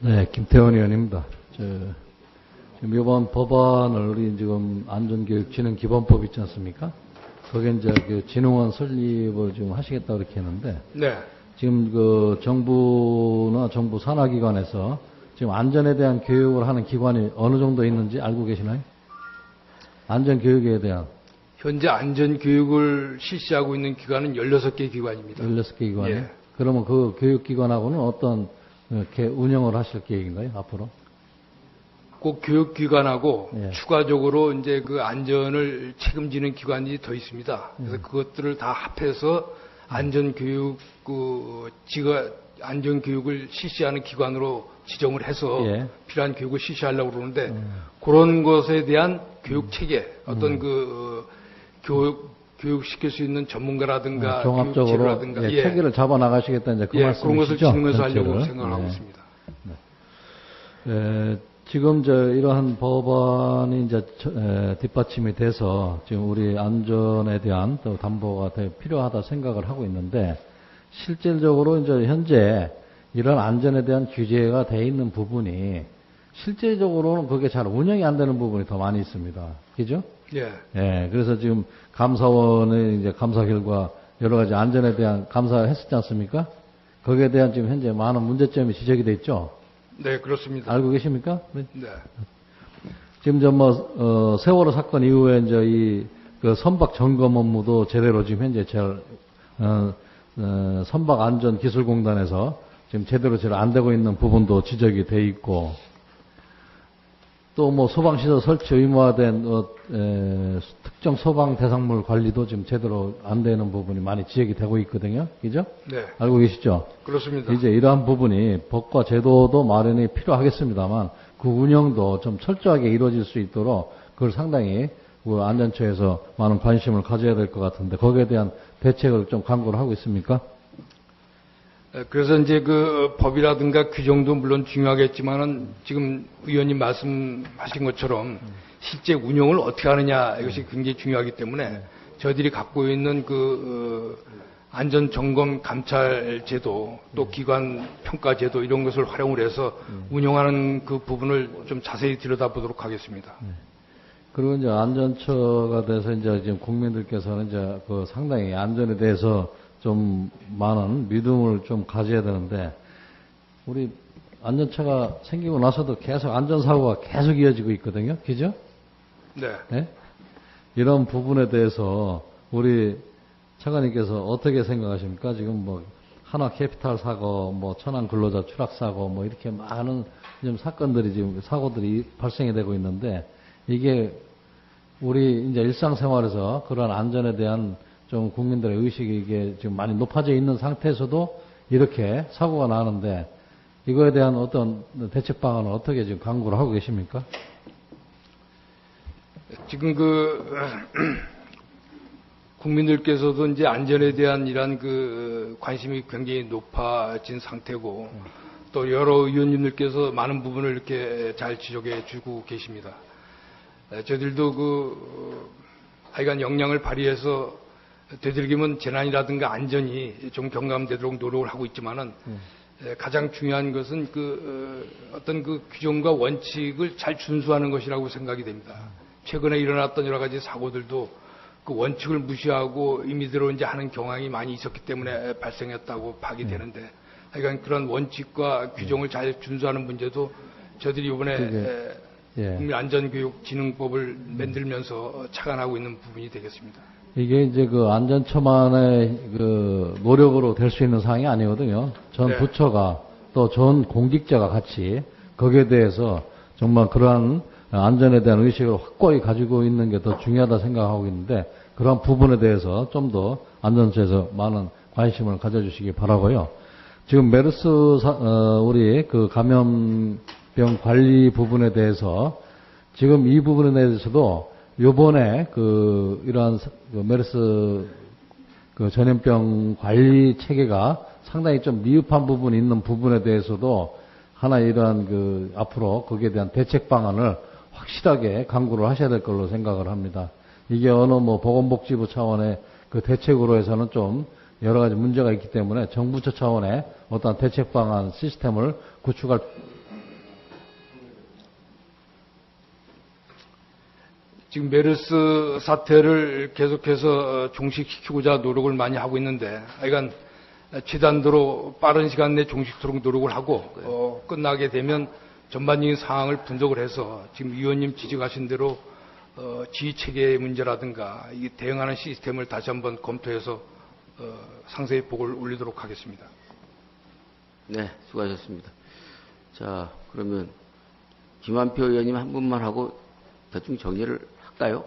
네, 김태원 의원입니다. 저, 지금 이번 법안을 우리 지금 안전교육진흥 기본법 있지 않습니까? 거기에 이제 그 진흥원 설립을 지금 하시겠다 그렇게 했는데 네. 지금 그 정부나 정부 산하기관에서 지금 안전에 대한 교육을 하는 기관이 어느 정도 있는지 알고 계시나요? 안전 교육에 대한 현재 안전 교육을 실시하고 있는 기관은 16개 기관입니다. 16개 기관이 예. 그러면 그 교육기관하고는 어떤 이렇게 운영을 하실 계획인가요, 앞으로? 꼭 교육기관하고 예. 추가적으로 이제 그 안전을 책임지는 기관이 더 있습니다. 음. 그래서 그것들을 다 합해서 안전교육, 그, 지가 안전교육을 실시하는 기관으로 지정을 해서 예. 필요한 교육을 실시하려고 그러는데 음. 그런 것에 대한 교육 체계, 어떤 그, 어, 교육, 교육시킬 수 있는 전문가라든가 어, 종합적으로 교육체계라든가 예, 체계를 잡아 나가시겠다 이제 그 예, 말씀이시죠? 그런 것을 진행해서 하려고 전체를. 생각을 하고 예. 있습니다. 에, 지금 저 이러한 법안이 이제 저- 에, 뒷받침이 돼서 지금 우리 안전에 대한 또 담보가 더 필요하다 생각을 하고 있는데 실질적으로 이제 현재 이런 안전에 대한 규제가 돼 있는 부분이 실제적으로는 그게 잘 운영이 안 되는 부분이 더 많이 있습니다. 그죠? 예. 예, 그래서 지금 감사원의 이제 감사 결과 여러 가지 안전에 대한 감사를 했었지 않습니까? 거기에 대한 지금 현재 많은 문제점이 지적이 돼 있죠. 네, 그렇습니다. 알고 계십니까? 네. 네. 지금 저뭐 어, 세월호 사건 이후에 이제 이 그 선박 점검 업무도 제대로 지금 현재 잘 어, 어, 선박 안전 기술공단에서 지금 제대로 잘 안 되고 있는 부분도 지적이 돼 있고 또 뭐 소방시설 설치 의무화된 어, 에, 특정 소방 대상물 관리도 지금 제대로 안 되는 부분이 많이 지적이 되고 있거든요. 그죠? 네. 알고 계시죠? 그렇습니다. 이제 이러한 부분이 법과 제도도 마련이 필요하겠습니다만 그 운영도 좀 철저하게 이루어질 수 있도록 그걸 상당히 그 안전처에서 많은 관심을 가져야 될 것 같은데 거기에 대한 대책을 좀 강구를 하고 있습니까? 에, 그래서 이제 그 법이라든가 규정도 물론 중요하겠지만은 지금 의원님 말씀하신 것처럼 실제 운영을 어떻게 하느냐 이것이 굉장히 중요하기 때문에 저희들이 갖고 있는 그 어, 안전 점검 감찰 제도 또 기관 평가 제도 이런 것을 활용을 해서 운영하는 그 부분을 좀 자세히 들여다보도록 하겠습니다. 그리고 이제 안전처가 돼서 이제 지금 국민들께서는 이제 그 상당히 안전에 대해서 좀 많은 믿음을 좀 가져야 되는데 우리 안전처가 생기고 나서도 계속 안전사고가 계속 이어지고 있거든요. 그죠? 네. 예? 이런 부분에 대해서 우리 차관님께서 어떻게 생각하십니까? 지금 뭐 하나 캐피탈 사고, 뭐 천안 근로자 추락 사고, 뭐 이렇게 많은 지금 사건들이 지금 사고들이 발생이 되고 있는데 이게 우리 이제 일상생활에서 그런 안전에 대한 좀 국민들의 의식이 이게 지금 많이 높아져 있는 상태에서도 이렇게 사고가 나는데 이거에 대한 어떤 대책 방안을 어떻게 지금 강구를 하고 계십니까? 지금 그 국민들께서도 이제 안전에 대한 이런 그 관심이 굉장히 높아진 상태고 또 여러 의원님들께서 많은 부분을 이렇게 잘 지적해 주고 계십니다. 에, 저희들도 그 하여간 역량을 발휘해서 되도록이면 재난이라든가 안전이 좀 경감되도록 노력을 하고 있지만은 에, 가장 중요한 것은 그 어, 어떤 그 규정과 원칙을 잘 준수하는 것이라고 생각이 됩니다. 최근에 일어났던 여러 가지 사고들도 그 원칙을 무시하고 임의대로 이제 하는 경향이 많이 있었기 때문에 발생했다고 파악이 되는데 하여간 그런 원칙과 규정을 잘 준수하는 문제도 저들이 이번에 그게, 예. 국민안전교육진흥법을 만들면서 착안하고 있는 부분이 되겠습니다. 이게 이제 그 안전처만의 그 노력으로 될 수 있는 사항이 아니거든요. 전 네. 부처가 또 전 공직자가 같이 거기에 대해서 정말 그러한 안전에 대한 의식을 확고히 가지고 있는 게 더 중요하다 생각하고 있는데 그러한 부분에 대해서 좀 더 안전처에서 많은 관심을 가져주시기 바라고요. 지금 메르스 사- 어, 우리 그 감염병 관리 부분에 대해서 지금 이 부분에 대해서도 요번에 그 이러한 사- 그 메르스 그 전염병 관리 체계가 상당히 좀 미흡한 부분이 있는 부분에 대해서도 하나 이러한 그 앞으로 거기에 대한 대책 방안을 확실하게 강구를 하셔야 될 걸로 생각을 합니다. 이게 어느 뭐 보건복지부 차원의 그 대책으로 해서는 좀 여러 가지 문제가 있기 때문에 정부처 차원의 어떤 대책 방안 시스템을 구축할 지금 메르스 사태를 계속해서 어, 종식시키고자 노력을 많이 하고 있는데, 하여간 최단도로 빠른 시간 내 종식토록 노력을 하고 어, 끝나게 되면 전반적인 상황을 분석을 해서 지금 위원님 지적하신 대로 어, 지휘 체계의 문제라든가 이 대응하는 시스템을 다시 한번 검토해서 어, 상세히 보고를 올리도록 하겠습니다. 네, 수고하셨습니다. 자, 그러면 김한표 의원님 한 분만 하고 대충 정리를 할까요?